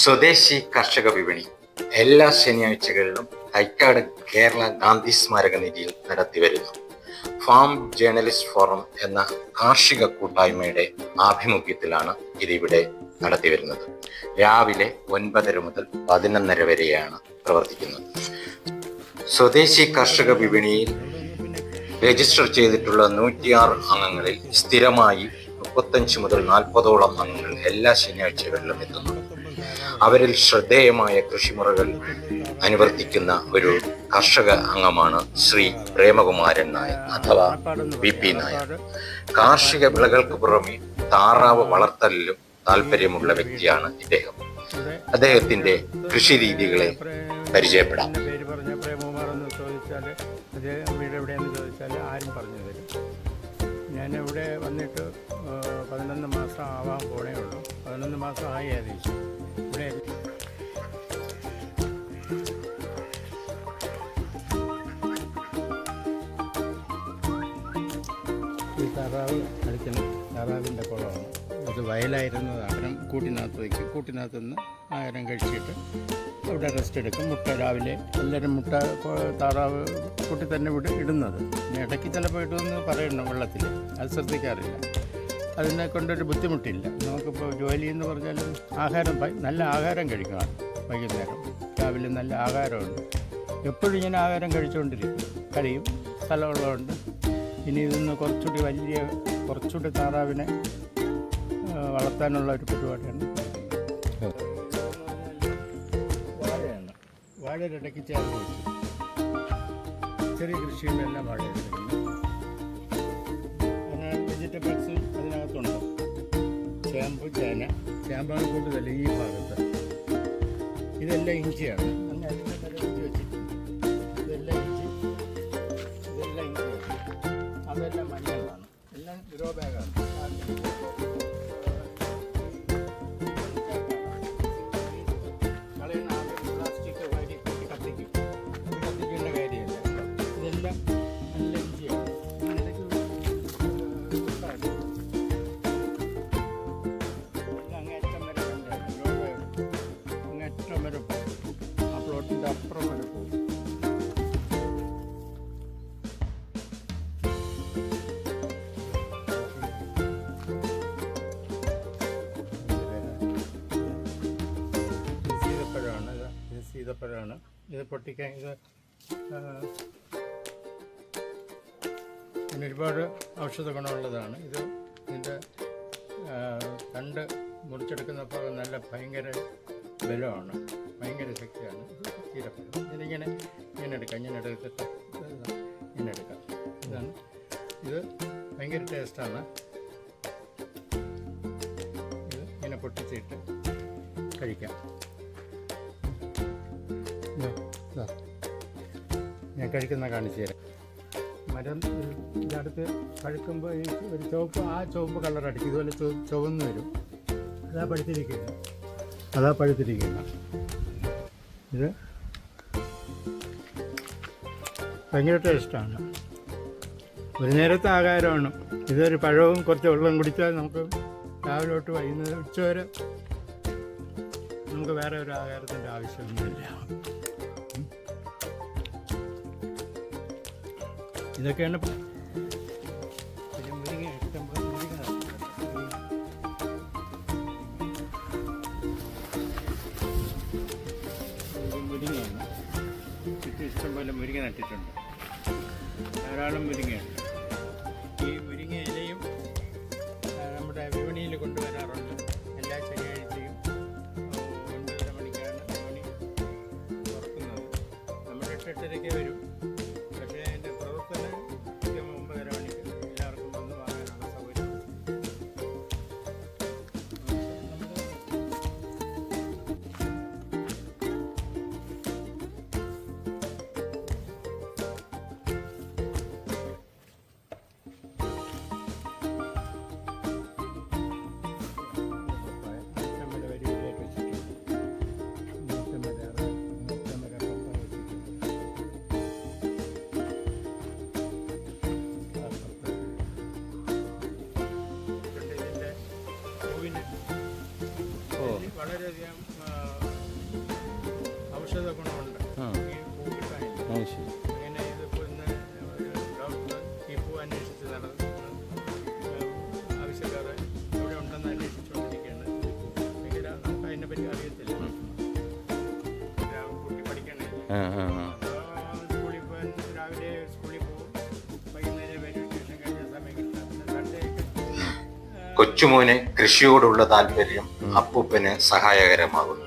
സ്വദേശി കർഷക വിപണി. എല്ലാ ശനിയാഴ്ചകളിലും ഹൈക്കാട് കേരള ഗാന്ധി സ്മാരക നിധിയിൽ നടത്തിവരുന്നു ഫാം ജേണലിസ്റ്റ് ഫോറം എന്ന കാർഷിക കൂട്ടായ്മയുടെ ആഭിമുഖ്യത്തിലാണ് ഇതിവിടെ നടത്തിവരുന്നത് രാവിലെ ഒൻപതര മുതൽ പതിനൊന്നര വരെയാണ് പ്രവർത്തിക്കുന്നത്. സ്വദേശി കർഷക വിപണിയിൽ രജിസ്റ്റർ ചെയ്തിട്ടുള്ള നൂറ്റിയാറ് അംഗങ്ങളിൽ സ്ഥിരമായി മുപ്പത്തഞ്ച് മുതൽ നാൽപ്പതോളം അംഗങ്ങൾ എല്ലാ ശനിയാഴ്ചകളിലും എത്തുന്നു. അവരിൽ ശ്രദ്ധേയമായ കൃഷിമുറകൾ അനുവർത്തിക്കുന്ന ഒരു കർഷക അംഗമാണ് ശ്രീ പ്രേമകുമാരൻ നായർ അഥവാ വി പി നായർ. കാർഷിക വിളകൾക്ക് പുറമെ താറാവ് വളർത്തലിലും താല്പര്യമുള്ള വ്യക്തിയാണ് ഇദ്ദേഹം. അദ്ദേഹത്തിന്റെ കൃഷി രീതികളെ പരിചയപ്പെടാം. വയലായിരുന്നത് അകരം കൂട്ടിനകത്ത് വയ്ക്കും. കൂട്ടിനകത്ത് നിന്ന് ആഹാരം കഴിച്ചിട്ട് അവിടെ റെസ്റ്റ് എടുക്കും. മുട്ട രാവിലെ എല്ലാവരും മുട്ട താറാവ് കൂട്ടി തന്നെ വിട് ഇടുന്നത്. ഇടയ്ക്ക് ചിലപ്പോൾ ഇടുമെന്ന് പറയണം വെള്ളത്തിൽ. അത് ശ്രദ്ധിക്കാറില്ല. അതിനെ കൊണ്ടൊരു ബുദ്ധിമുട്ടില്ല. നമുക്കിപ്പോൾ ജോലി എന്ന് പറഞ്ഞാൽ ആഹാരം നല്ല ആഹാരം കഴിക്കണം വൈകുന്നേരം. രാവിലെ നല്ല ആഹാരമുണ്ട്. എപ്പോഴും ഇങ്ങനെ ആഹാരം കഴിച്ചുകൊണ്ടിരിക്കും കഴിയും സ്ഥലമുള്ളതുകൊണ്ട്. ഇനി ഇതൊന്ന് കുറച്ചുകൂടി വലിയ കുറച്ചുകൂടി താറാവിനെ വളർത്താനുള്ള ഒരു പരിപാടിയാണ്. വാഴയാണ്. വാഴയുടെ ഇടയ്ക്ക് ചേർന്ന് വെച്ചു. ചെറിയ കൃഷിയിലെല്ലാം വാഴ അങ്ങനെ വെജിറ്റബിൾസ് അതിനകത്തുണ്ട്. ചേമ്പ് ചേന. ചേമ്പാണ് കൂടുതൽ ഈ ഭാഗത്ത്. ഇതെല്ലാം ഇഞ്ചിയാണ്. ഇത് സീതപ്പഴമാണ് ഇത് പൊട്ടിക്കാൻ ഇത് ആ, ഒരുപാട് ഔഷധ ഗുണമുള്ളതാണ്. ഇത് ഇതിന്റെ കണ്ട് മുറിച്ചെടുക്കുന്നപ്പോൾ നല്ല ഭയങ്കര ബലമാണ് ഭയങ്കര ശക്തിയാണ്. ഈരപ്പഴം ഇതിങ്ങനെ ഇങ്ങനെ എടുക്കാം ഇങ്ങനെ എടുത്തിട്ട് ഇങ്ങനെ എടുക്കാം. ഇതാണ്. ഇത് ഭയങ്കര ടേസ്റ്റാണ്. ഇത് ഇങ്ങനെ പൊട്ടിച്ചിട്ട് കഴിക്കാം. ഞാൻ കഴിക്കുന്ന കാണിച്ചു തരാം. മരം ഇതടുത്ത് പഴുക്കുമ്പോൾ ഈ ഒരു ചുവപ്പ് ആ ചുവപ്പ് കളർ അടിക്കും. ഇതുപോലെ ചുവ- ചുവന്ന് വരും. അതാ പഴുത്തിരിക്കുന്നത്. അതാ പഴുത്തിരിക്കുന്ന ഇത് ഭയങ്കര ടേസ്റ്റാണ്. ഒരു നേരത്തെ ആഹാരമാണ്. ഇതൊരു പഴവും കുറച്ച് വെള്ളം കുടിച്ചാൽ നമുക്ക് രാവിലെ തൊട്ട് വൈകുന്നേരം ഉച്ചവരെ നമുക്ക് വേറെ ഒരു ആഹാരത്തിന്റെ ആവശ്യമൊന്നുമില്ല. ഇതൊക്കെയാണ് മുരിങ്ങയാണ്. ചുറ്റും ഇഷ്ടംപോലെ മുരിങ്ങ നട്ടിട്ടുണ്ട്. ധാരാളം മുരിങ്ങയുണ്ട് ഈ മുരിങ്ങ ഇലയും നമ്മുടെ വിപണിയിൽ കൊണ്ടുവരാറുണ്ട്. എല്ലാ ശനിയാഴ്ചയും. ഒൻപതര മണിക്കാണ് വിപണി തുറക്കുന്നത്. നമ്മുടെ എട്ടെട്ടരയ്ക്ക് വരും. കൊച്ചുമോന് കൃഷിയോടുള്ള താല്പര്യം അപ്പൂപ്പന് സഹായകരമാകുന്നു.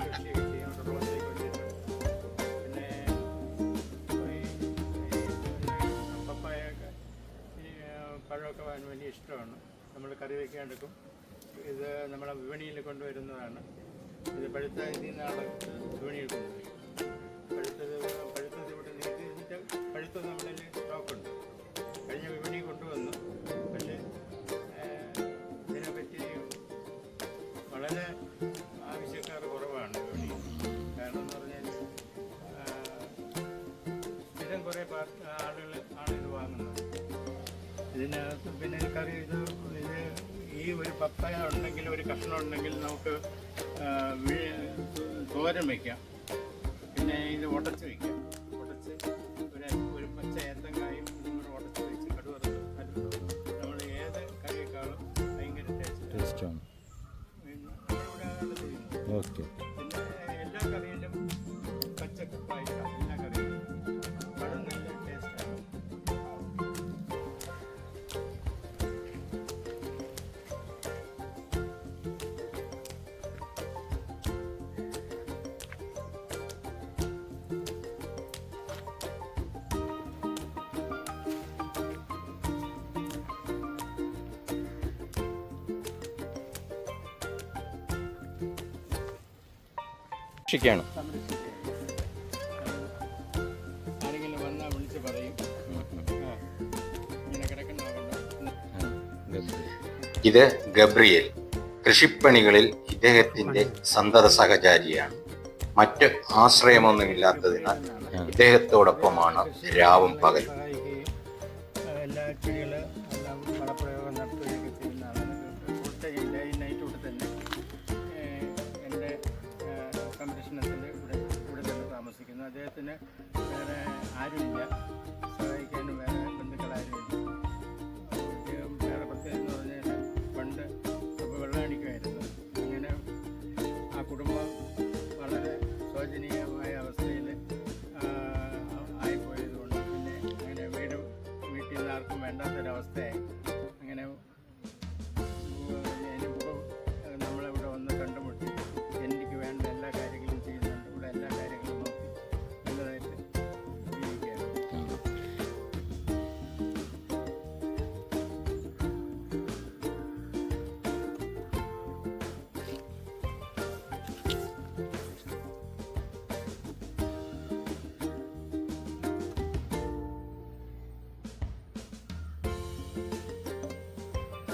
പപ്പായൊക്കെ പഴമൊക്കെ വാങ്ങാൻ വലിയ ഇഷ്ടമാണ്. നമ്മൾ കറി വയ്ക്കാൻ എടുക്കും ഇത് നമ്മളെ വിപണിയിൽ കൊണ്ടുവരുന്നതാണ്. ഇത് പഴുത്ത ഇതിൽ നിന്നാണ് വിപണിയിൽ കൊണ്ടുവരും പഴുത്തത് ഉണ്ടെങ്കിൽ നമുക്ക് തോരൻ വയ്ക്കാം പിന്നെ ഇത് ഉടച്ച് വയ്ക്കാം ഉടച്ച് ഒരു ഒരു പച്ച ഏത്തങ്കായും ഇതും കൂടെ ഉടച്ച് വെച്ച് കടുവറുത്ത് നമ്മൾ ഏത് കറിയേക്കാളും ഭയങ്കര ടേസ്റ്റ് ടേസ്റ്റാണ്. ഓക്കെ. കിടക്കുന്ന ഇത് ഗബ്രിയേൽ. കൃഷിപ്പണികളിൽ ഇദ്ദേഹത്തിന്റെ സന്തത സഹചാരിയാണ്. മറ്റ് ആശ്രയമൊന്നുമില്ലാത്തതിനാൽ ഇദ്ദേഹത്തോടൊപ്പമാണ് രാവും പകലും.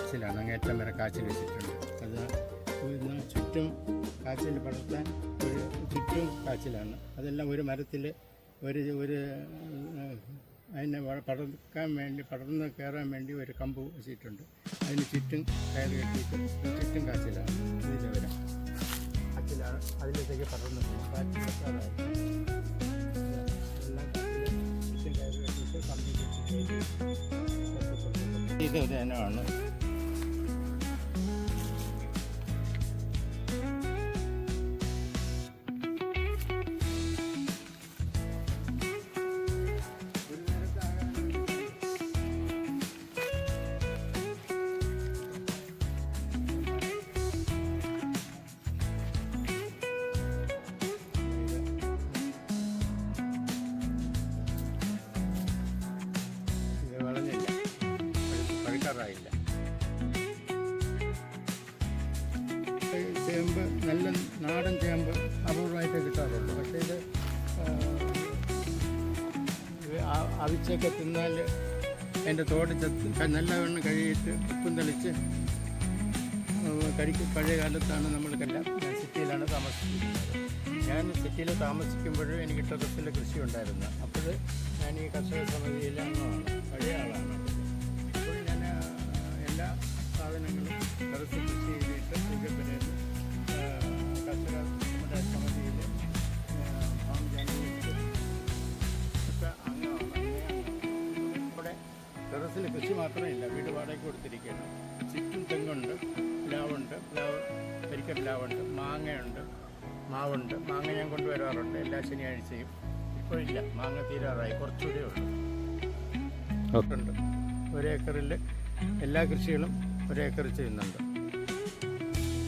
കാച്ചിലാണ് അങ്ങേറ്റം വരെ കാച്ചിൽ വെച്ചിട്ടുണ്ട്. അത് ചുറ്റും കാച്ചിൽ പടർത്താൻ ഒരു ചുറ്റും കാച്ചിലാണ് അതെല്ലാം ഒരു മരത്തിൽ ഒരു ഒരു അതിനെ പടർക്കാൻ വേണ്ടി പടർന്ന് കയറാൻ വേണ്ടി ഒരു കമ്പ് വെച്ചിട്ടുണ്ട്. അതിന് ചുറ്റും കയറ് കെട്ടിയിട്ട് ചുറ്റും കാച്ചിലാണ് ഇതിന്റെ വരെ കാച്ചിലാണ് അതിലേക്ക് പടർന്ന് കാച്ചിലാണ് ഇത് വെക്കാതായി നാടൻ ചേമ്പ് അപൂർവമായിട്ട് കിട്ടാറുള്ളൂ പക്ഷേ ഇത് അവിച്ചൊക്കെ തിന്നാൽ അതിന്റെ തോട് ചത്ത് നല്ലവണ്ണം കഴുകിയിട്ട് ഉപ്പും തെളിച്ച് കഴിക്കും പഴയ കാലത്താണ് നമ്മൾ കല്ല സിറ്റിയിലാണ് താമസിക്കുന്നത്. ഞാൻ സിറ്റിയിൽ താമസിക്കുമ്പോഴും എനിക്ക് ടെറസിൽ കൃഷി ഉണ്ടായിരുന്നു. അപ്പോൾ ഞാൻ ഈ കർഷക സമിതിയിൽ പഴയ ആളാണ്. അപ്പോൾ ഞാൻ എല്ലാ സാധനങ്ങളും ടെറസിൽ കൃഷി ടെറസിൽ കൃഷി മാത്രമല്ല വീട് വാടക കൊടുത്തിരിക്കുകയാണ് ചുറ്റും തെങ്ങുണ്ട് പ്ലാവുണ്ട്. പ്ലാവ് പരിക്ക പ്ലാവുണ്ട്. മാങ്ങയുണ്ട് മാവുണ്ട്. മാങ്ങ ഞാൻ കൊണ്ടുവരാറുണ്ട്. എല്ലാ ശനിയാഴ്ചയും. ഇപ്പോൾ ഇല്ല. മാങ്ങ തീരാറായി. കുറച്ചുകൂടെ ഉള്ളൂ. ഉണ്ട്. ഒരേക്കറിൽ എല്ലാ കൃഷികളും ഒരേക്കർ ചെയ്യുന്നുണ്ട്.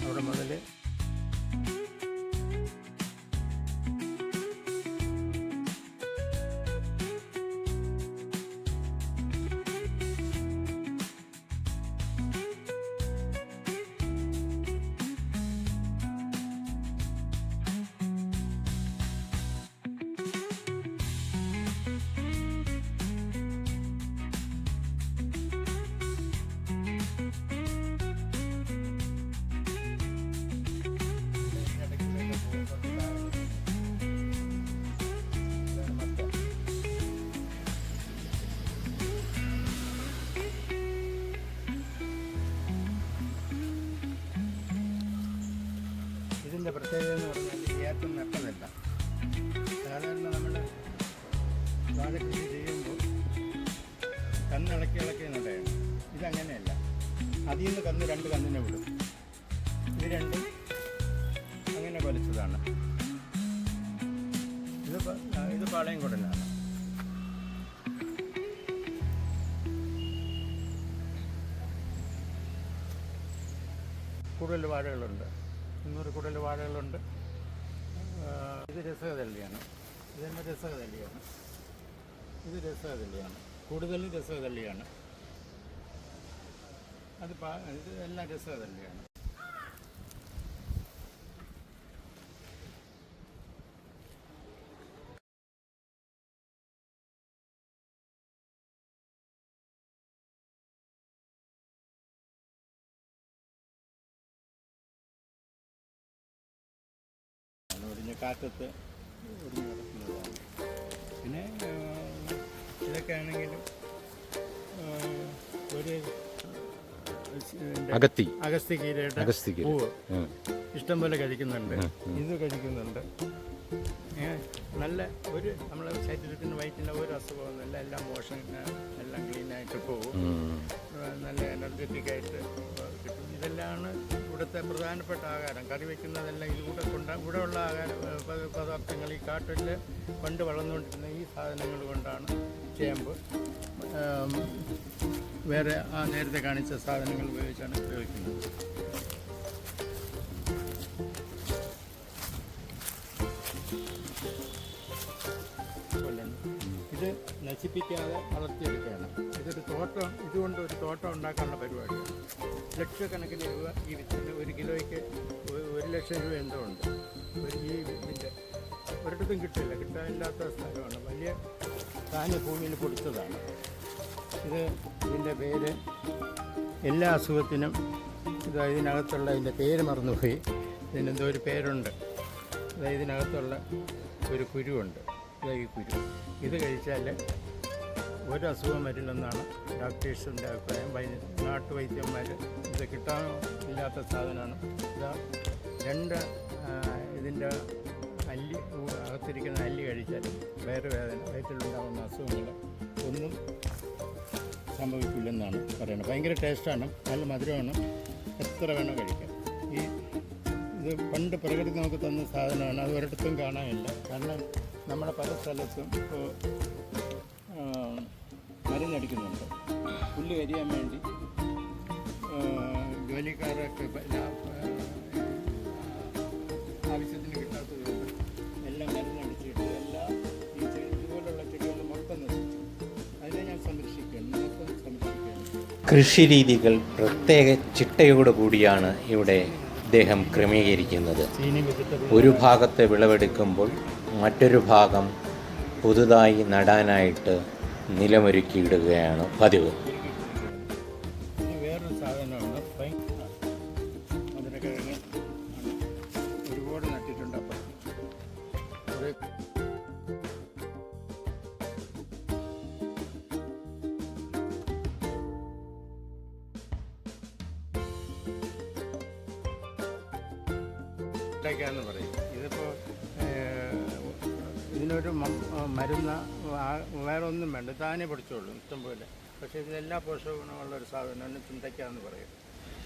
അവിടെ മുതൽ എന്ന് പറഞ്ഞാൽ ഏറ്റവും നട്ടതല്ല സാധാരണ നമ്മൾ വാഴക്കൃഷി ചെയ്യുമ്പോൾ കന്നിളക്കി ഇളക്കി നടയാണ് ഇതങ്ങനെയല്ല. അതിൽ നിന്ന് കന്ന് രണ്ട് കന്നിനെ വിടും. ഇത് രണ്ടും അങ്ങനെ കൊലച്ചതാണ് ഇത് ഇത് പാളയം കുടലാണ്. കൂടുതൽ വാഴകളുണ്ട്. കൂടുതൽ ഇത് ആ, ഇത് തന്നെ ഇതെന്നെ രസകദള്ളിയാണ് ഇത് രസകദള്ളിയാണ് കൂടുതലും രസകദള്ളിയാണ് അത് ഇത് എല്ലാം രസകദള്ളിയാണ് കാറ്റത്ത് ഒരു കിടക്കുന്നതാണ്. പിന്നെ ഇതൊക്കെയാണെങ്കിലും ഇതൊക്കെ ആണെങ്കിലും ഒരു അഗത്തി. അഗസ്തി കീരയുടെ പൂവ് ഇഷ്ടം പോലെ കഴിക്കുന്നുണ്ട്. ഇത് കഴിക്കുന്നുണ്ട്. നല്ല ഒരു നമ്മളെ ശരീരത്തിന് വയറ്റിന്റെ ഒരു അസുഖമൊന്നുമില്ല എല്ലാം മോഷൻ എല്ലാം ക്ലീനായിട്ട് പോകും നല്ല എനർജറ്റിക് ആയിട്ട് കിട്ടും. ഇതെല്ലാമാണ് ഇവിടുത്തെ പ്രധാനപ്പെട്ട ആഹാരം കറി വയ്ക്കുന്നതെല്ലാം ഇതുകൂടെ കൊണ്ട് ഇവിടെ ഉള്ള ആഹാര പദാർത്ഥങ്ങൾ ഈ കാട്ടിൽ പണ്ട് വളർന്നുകൊണ്ടിരുന്ന ഈ സാധനങ്ങൾ കൊണ്ടാണ് ചേമ്പ് വേറെ ആ നേരത്തെ കാണിച്ച സാധനങ്ങൾ ഉപയോഗിച്ചാണ് ഉപയോഗിക്കുന്നത്. ഇത് നശിപ്പിക്കാതെ വളർത്തിയെടുക്കുകയാണ്. ഇതൊരു തോട്ടം ഇതുകൊണ്ട് ഒരു തോട്ടം ഉണ്ടാക്കാനുള്ള പരിപാടിയാണ്. ലക്ഷക്കണക്കിന് രൂപ ഈ വിത്തിന് ഒരു കിലോയ്ക്ക് ഒരു ലക്ഷം രൂപ എന്തോ ഉണ്ട്. ഒരു ഈ ഇതിന്റെ ഒരിടത്തും കിട്ടില്ല. കിട്ടാനില്ലാത്ത സ്ഥലമാണ്. വലിയ താന് ഭൂമിയിൽ കൊടുത്തതാണ് ഇത് ഇതിന്റെ പേര് എല്ലാ അസുഖത്തിനും ഇത് ഇതിനകത്തുള്ള ഇതിന്റെ പേര് മറന്നുപോയി. ഇതിനെന്തോ ഒരു പേരുണ്ട്. അതായത് ഇതിനകത്തുള്ള ഒരു കുരുവുണ്ട്. ഇതാ ഈ കുരു. ഇത് കഴിച്ചാൽ ഒരു അസുഖം വരില്ലെന്നാണ് ഡോക്ടേഴ്സിന്റെ അഭിപ്രായം. നാട്ടുവൈദ്യന്മാർ ഇത് കിട്ടാൻ ഇല്ലാത്ത സാധനമാണ്. ഇത് രണ്ട് ഇതിന്റെ അല്ലി അകത്തിരിക്കുന്ന അല്ലി കഴിച്ചാലും വയറുവേദന വയറ്റിലുണ്ടാകുന്ന അസുഖങ്ങൾ ഒന്നും സംഭവിക്കില്ലെന്നാണ് പറയുന്നത്. ഭയങ്കര ടേസ്റ്റാണ് നല്ല മധുരമാണ്. എത്ര വേണം കഴിക്കാം? ഈ ഇത് പണ്ട് പ്രകൃതി നമുക്ക് തന്ന സാധനമാണ് അത് ഒരിടത്തും കാണാനില്ല. കാരണം നമ്മുടെ പല സ്ഥലത്തും ഇപ്പോൾ മരുന്നടിക്കുന്നുണ്ട് പുല്ല് കരിയാൻ വേണ്ടി ജോലിക്കാരൊക്കെ ആവശ്യത്തിന് കിട്ടാത്തതുകൊണ്ട് എല്ലാം മരുന്നടിച്ചിട്ട് എല്ലാം ഈ ഇതുപോലുള്ള ചെടികൾ മൊത്തം നശിച്ചു. അതിനെ ഞാൻ സംരക്ഷിക്കുകയാണ്. മൊത്തം സംരക്ഷിക്കുകയാണ്. കൃഷിരീതികൾ പ്രത്യേക ചിട്ടയോടു കൂടിയാണ് ഇവിടെ ഇദ്ദേഹം ക്രമീകരിക്കുന്നത്. ഒരു ഭാഗത്തെ വിളവെടുക്കുമ്പോൾ മറ്റൊരു ഭാഗം പുതുതായി നടാനായിട്ട് നിലമൊരുക്കിയിടുകയാണ് പതിവ്.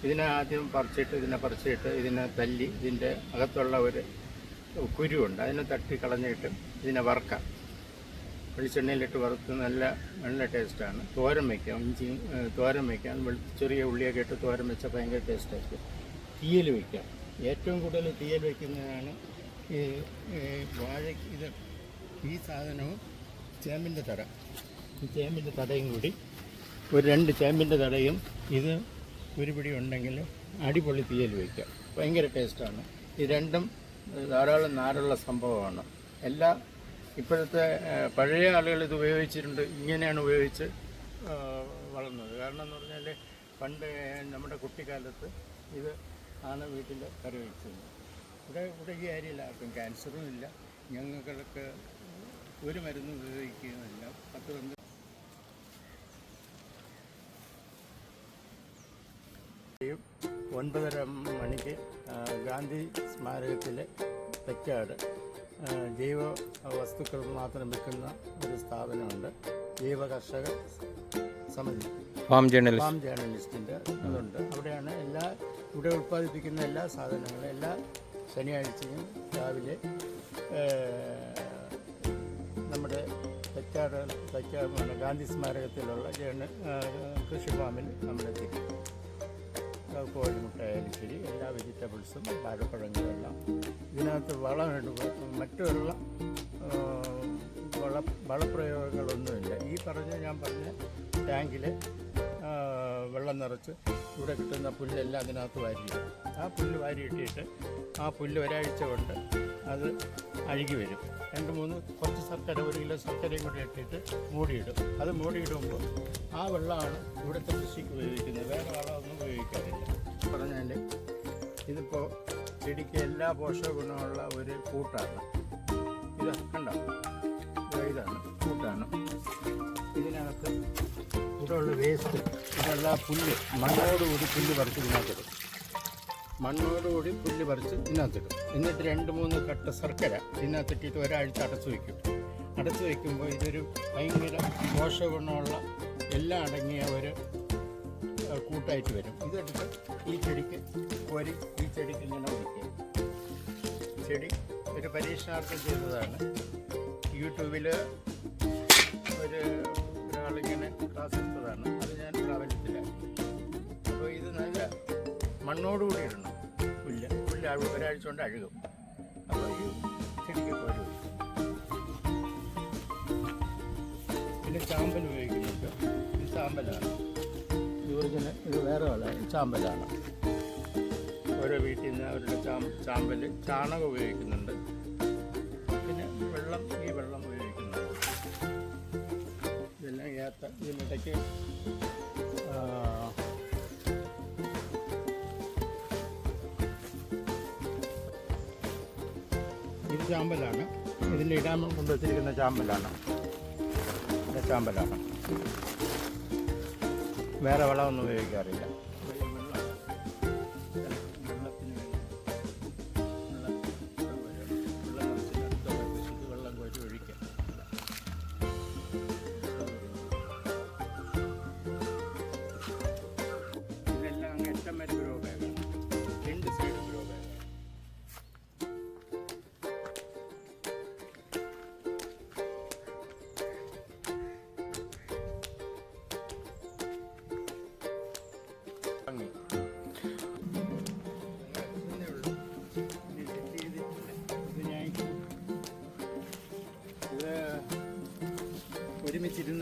ഇതിനെ ആദ്യം പറിച്ചിട്ട് ഇതിനെ പറിച്ചിട്ട് ഇതിനെ തല്ലി ഇതിന്റെ അകത്തുള്ള ഒരു കുരുവുണ്ട്. അതിനെ തട്ടി കളഞ്ഞിട്ട് ഇതിനെ വറുക്കാം. വെളിച്ചെണ്ണയിലിട്ട് വറുത്ത് നല്ല നല്ല ടേസ്റ്റാണ്. തോരൻ വയ്ക്കാം ഇഞ്ചി തോരൻ വയ്ക്കാം ചെറിയ ഉള്ളിയൊക്കെ ഇട്ട് തോരൻ വെച്ചാൽ ഭയങ്കര ടേസ്റ്റായിരിക്കും തീയൽ വയ്ക്കാം ഏറ്റവും കൂടുതൽ തീയൽ വയ്ക്കുന്നതാണ് ഈ വാഴ ഇത് ഈ സാധനവും ചേമ്പിന്റെ തട. ചേമ്പിന്റെ തടയും കൂടി ഒരു രണ്ട് ചേമ്പിന്റെ തടയും ഇത് ഒരു പിടി ഉണ്ടെങ്കിൽ അടിപൊളി തീയൽ വയ്ക്കാം. ഭയങ്കര ടേസ്റ്റാണ്. ഈ രണ്ടും ധാരാളം നാരുള്ള സംഭവമാണ്. എല്ലാ ഇപ്പോഴത്തെ പഴയ ആളുകൾ ഇത് ഉപയോഗിച്ചിട്ടുണ്ട്. ഇങ്ങനെയാണ് ഉപയോഗിച്ച് വളർന്നത്. കാരണം എന്ന് പറഞ്ഞാൽ പണ്ട് നമ്മുടെ കുട്ടിക്കാലത്ത് ഇത് ആണ് വീട്ടിൽ കറി വെച്ചിരുന്നത് ഇവിടെ ഇവിടെ ഈ ഏരിയയിൽ ആർക്കും ക്യാൻസറും ഇല്ല. ഞങ്ങൾക്ക് ഒരു മരുന്ന് ഉപയോഗിക്കുകയുമില്ല പത്ത് പന്ത് ഒൻപതര മണിക്ക് ഗാന്ധി സ്മാരകത്തിലെ തെക്കാട് ജൈവ വസ്തുക്കൾ മാത്രം വിൽക്കുന്ന ഒരു സ്ഥാപനമുണ്ട്. ജൈവ കർഷക സമിതി. ഫാം ജേർണലിസ്റ്റ് ഫാം ജേർണലിസ്റ്റിന്റെ ഇതുണ്ട് അവിടെയാണ് എല്ലാ ഇവിടെ ഉൽപ്പാദിപ്പിക്കുന്ന എല്ലാ സാധനങ്ങളും എല്ലാ ശനിയാഴ്ചയും രാവിലെ നമ്മുടെ തെക്കാട് തെക്കാട് ഗാന്ധി സ്മാരകത്തിലുള്ള ജേർണ കൃഷി ഫാമിൽ നമ്മളെത്തിക്കും. കോഴിമുട്ടയായാലും ശരി എല്ലാ വെജിറ്റബിൾസും വാഴപ്പഴങ്ങളെല്ലാം ഇതിനകത്ത് വളമിടുക മറ്റുള്ള വള വളപ്രയോഗങ്ങളൊന്നുമില്ല. ഈ പറഞ്ഞ ഞാൻ പറഞ്ഞ ടാങ്കിൽ വെള്ളം നിറച്ച് ഇവിടെ കിട്ടുന്ന പുല്ലെല്ലാം അതിനകത്ത് വാരിയിടും ആ പുല്ല് വാരിയിട്ടിട്ട് ആ പുല്ല് ഒരാഴ്ച കൊണ്ട് അത് അഴുകി വരും. രണ്ട് മൂന്ന് കുറച്ച് ശർക്കര ഒരു കിലോ ശർക്കരയും കൂടി ഇട്ടിട്ട് മൂടിയിടും. അത് മൂടിയിടുമ്പോൾ ആ വെള്ളമാണ് ഇവിടുത്തെ കൃഷിക്ക് ഉപയോഗിക്കുന്നത്. വേറെ വളമൊന്നും ഉപയോഗിക്കാറില്ല. പറഞ്ഞാൽ ഇതിപ്പോൾ ചെടിക്ക് എല്ലാ പോഷക ഗുണമുള്ള ഒരു കൂട്ടാണ്. ഇത് കണ്ടോ? ഇതാണ് കൂട്ടാണ്. ഇതിനകത്ത് ഇവിടെയുള്ള വേസ്റ്റ് ഇതെല്ലാം പുല്ല് മണ്ണോടുകൂടി പുല്ല് പറിച്ച് ഇതിനകത്തിടും. മണ്ണോടുകൂടി പുല്ല് പറിച്ച് ഇതിനകത്തിടും. എന്നിട്ട് രണ്ട് മൂന്ന് കട്ട ശർക്കര ഇതിനകത്തിട്ടിട്ട് ഒരാഴ്ച അടച്ചു വയ്ക്കും അടച്ചു വയ്ക്കുമ്പോൾ ഇതൊരു ഭയങ്കര പോഷകഗുണമുള്ള എല്ലാം അടങ്ങിയ ഒരു കൂട്ടായിട്ട് വരും. ഇതെടുത്ത് ഈ ചെടിക്ക് കോരി ഈ ചെടിക്ക് ഇങ്ങനെ ഒഴിക്കുക ചെടി ഒരു പരീക്ഷണാർത്ഥം ചെയ്തതാണ്. യൂട്യൂബിൽ ഒരു ഒരാളിങ്ങനെ ക്ലാസ് എടുത്തതാണ്. അത് ഞാൻ പ്രാബല്യത്തിലാക്കി. അപ്പോൾ ഇത് നല്ല മണ്ണോടുകൂടി ഇടണം. പുല്ല്. പുല്ല് ഒരാഴ്ച കൊണ്ട് അഴുകും. അപ്പോൾ ഈ ചെടിക്ക് കോരി പിന്നെ ചാമ്പൽ ഉപയോഗിക്കുന്നുണ്ട്. ഈ ചാമ്പലാണ്. ഒറിജിനൽ ഇത് വേറെ ഉള്ള ചാമ്പലാണ്. ഓരോ വീട്ടിൽ നിന്ന് അവരുടെ ചാം ചാമ്പൽ ചാണകം ഉപയോഗിക്കുന്നുണ്ട്. പിന്നെ വെള്ളം ഈ വെള്ളം ഉപയോഗിക്കുന്നുണ്ട്. ഇതെല്ലാം ഏത്ത ഇതിനിടയ്ക്ക് ഇത് ചാമ്പലാണ്. ഇതിന്റെ ഇടാൻ കൊണ്ടുവച്ചിരിക്കുന്ന ചാമ്പലാണ്. ചാമ്പലാണ്. വേറെ വളമൊന്നും ഉപയോഗിക്കാറില്ല.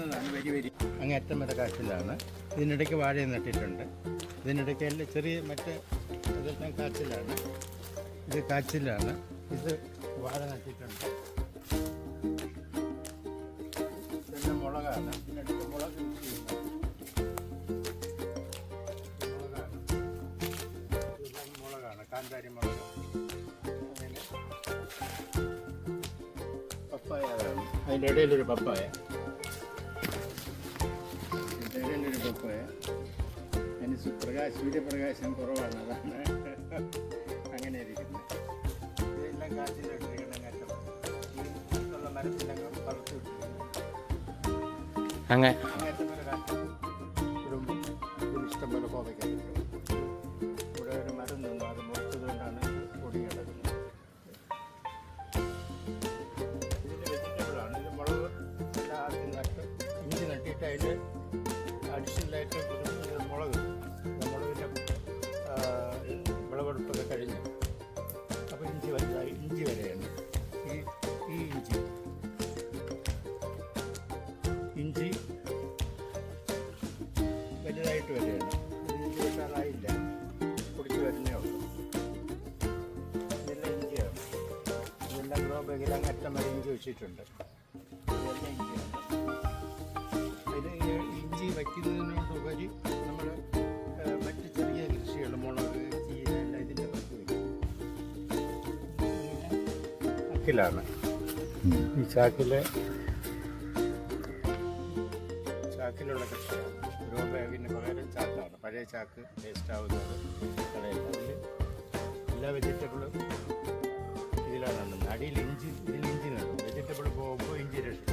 ഒരുമിച്ചിരുന്നതാണ് വരി വരി അങ്ങ് അറ്റം വരെ കാച്ചിലാണ്. ഇതിനിടയ്ക്ക് വാഴ നട്ടിട്ടുണ്ട്. ഇതിനിടയ്ക്ക് എല്ലാം ചെറിയ മറ്റ് ഇതെല്ലാം കാച്ചിലാണ്. ഇത് കാച്ചിലാണ്. ഇത് വാഴ നട്ടിട്ടുണ്ട്. ഇതെല്ലാം മുളകാണ്. ഇതിനിടയ്ക്ക് മുളക്. മുളകാണ് ഇതെല്ലാം മുളകാണ്. കാന്താരി മുളക്. അതിന്റെ ഇടയിലൊരു പപ്പായ. പ്രകാശ സൂര്യപ്രകാശം കുറവാണ് അതാണ്. അങ്ങനെ ഇരിക്കുന്നത് ഇതെല്ലാം കാറ്റിലിട്ടിരിക്കുന്ന കറ്റമാണ്. ഈ മരത്തിലങ്ങ് പഴുത്തു അങ്ങനെ അങ്ങ് അറ്റം വരെ ഇഞ്ചി വെച്ചിട്ടുണ്ട്. ഇത് ഇഞ്ചി വയ്ക്കുന്നതിനോടുപരി നമ്മൾ മറ്റ് ചെറിയ കൃഷികൾ മുളക് ചീര എല്ലാം ഇതിന്റെ പറ്റി ഇങ്ങനെ ഈ ചാക്കിലെ ചാക്കിലുള്ള കൃഷിയാണ് ഗ്രോ ബാഗിന് പകരം ചാക്കാണ്. പഴയ ചാക്ക് വേസ്റ്റ് ആവുന്നത് കളയില്ല അതിൽ എല്ലാ വെജിറ്റബിളും അടിയിൽ ഇഞ്ചി ഇതിൽ വെജിറ്റബിൾ പോകുമ്പോൾ ഇഞ്ചി രക്ഷപ്പെടും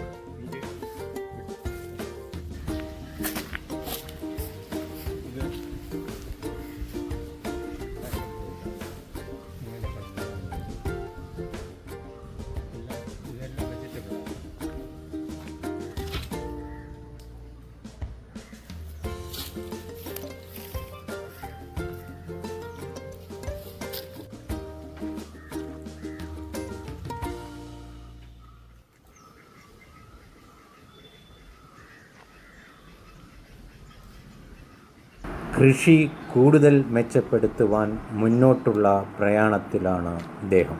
കൃഷി കൂടുതൽ മെച്ചപ്പെടുത്തുവാൻ മുന്നോട്ടുള്ള പ്രയാണത്തിലാണ് ഇദ്ദേഹം.